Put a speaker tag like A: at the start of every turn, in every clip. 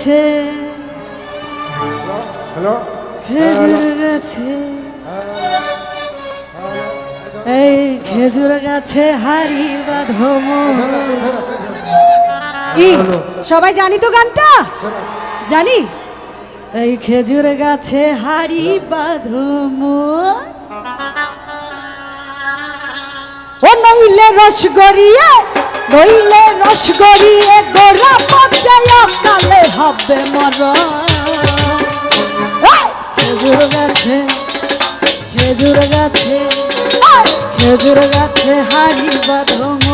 A: গাছে খেজুর গাছে এই খেজুর গাছে হারি বাঁধম কি সবাই জানি তো গানটা জানি এই খেজুর গাছে হারি বাঁধম ও নইলে রস গড়িয়ে নইলে রস গড়িয়ে গোড়া খেজুর গাছে খেজুর গাছে খেজুর গাছে বাঁধম।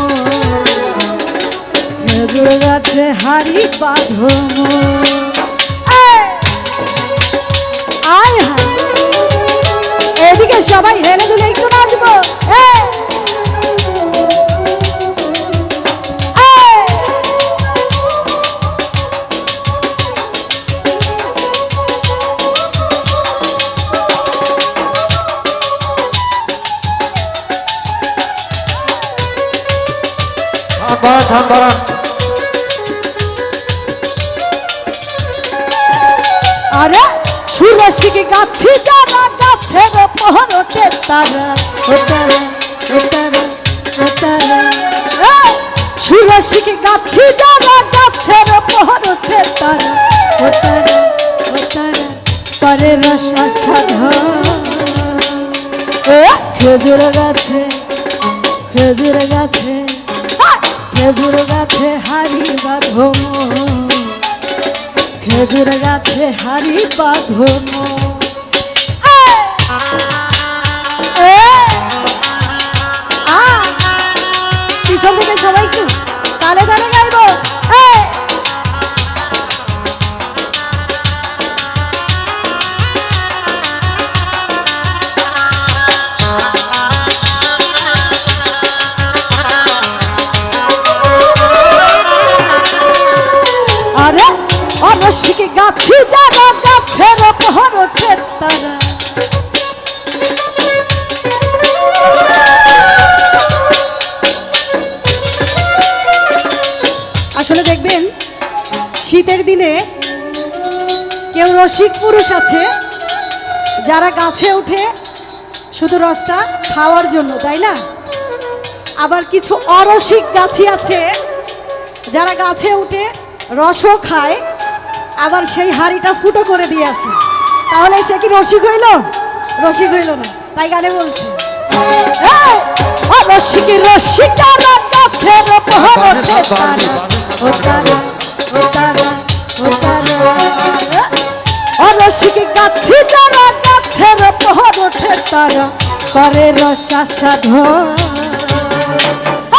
A: খেজুর গাছে হাড়ি বাঁধম। আয় হায়! এদিকে সবাই হেলে দুলে আরে সুরসিকে গাছি যারা গাছের পহরতে তারা! সুরসিকে গাছি যারা গাছের পহরতে তারা করে রসা সাধা এ, খেজুর গাছে খেজুর গাছে! খেজুর গাছে হারি বাঁধো খেজুর গাছে হারি বাঁধো পিছন থেকে সবাই একটু তালে তালে আরে অবশ্যই গাছি যারা গাছের ওঠে তারা। আসলে দেখবেন, শীতের দিনে কেউ রসিক পুরুষ আছে, যারা গাছে উঠে শুধু রসটা খাওয়ার জন্য, তাই না? আবার কিছু অরসিক গাছি আছে, যারা গাছে উঠে রসও খায় আবার সেই হাড়িটা ফুটো করে দিয়ে আসে। তাহলে সে কি রসিক হইল? রসিক হইল না তাই গানে বলছে। রসিক ওঠে রসিক গাছি যারা গাছের পহর তারা করে রসা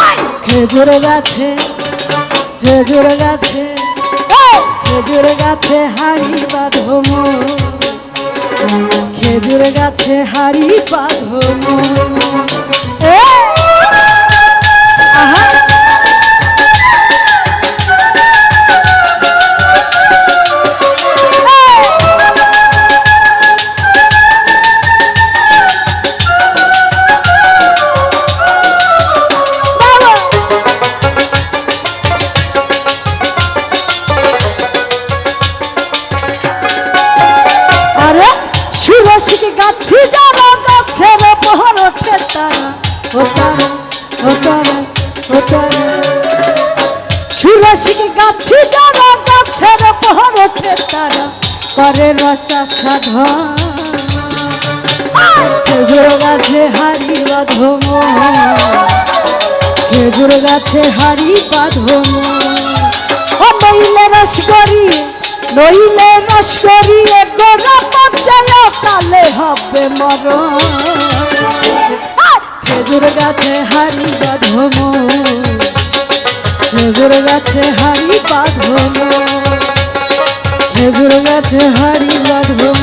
A: এই, খেজুর গাছে খেজুর গাছে। খেজুর গাছে হাড়ি বাঁধম খেজুর গাছে হাড়ি বাঁধম সুরসিকে গাছি গাছের পহর ওঠে তারা ও তারা ও তারা ও তারা। সুরসিকে গাছি যারা গাছের তারা করে রসা খেজুর গাছে হারি খেজুর গাছে হারি ও নইলে রস করিয়ে নইলে রস কালে মর খেজুর গাছে হারি বাঁধম খেজুর গাছে হারি বাঁধম খেজুর গাছে হারি বাঁধম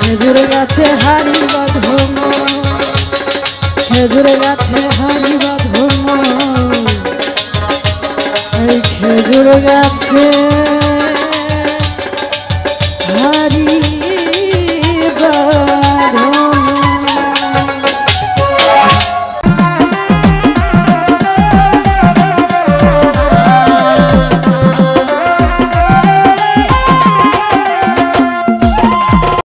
A: খেজুর গাছে হারি বাঁধম খেজুর গাছে হারি বাঁধম খেজুর গাছে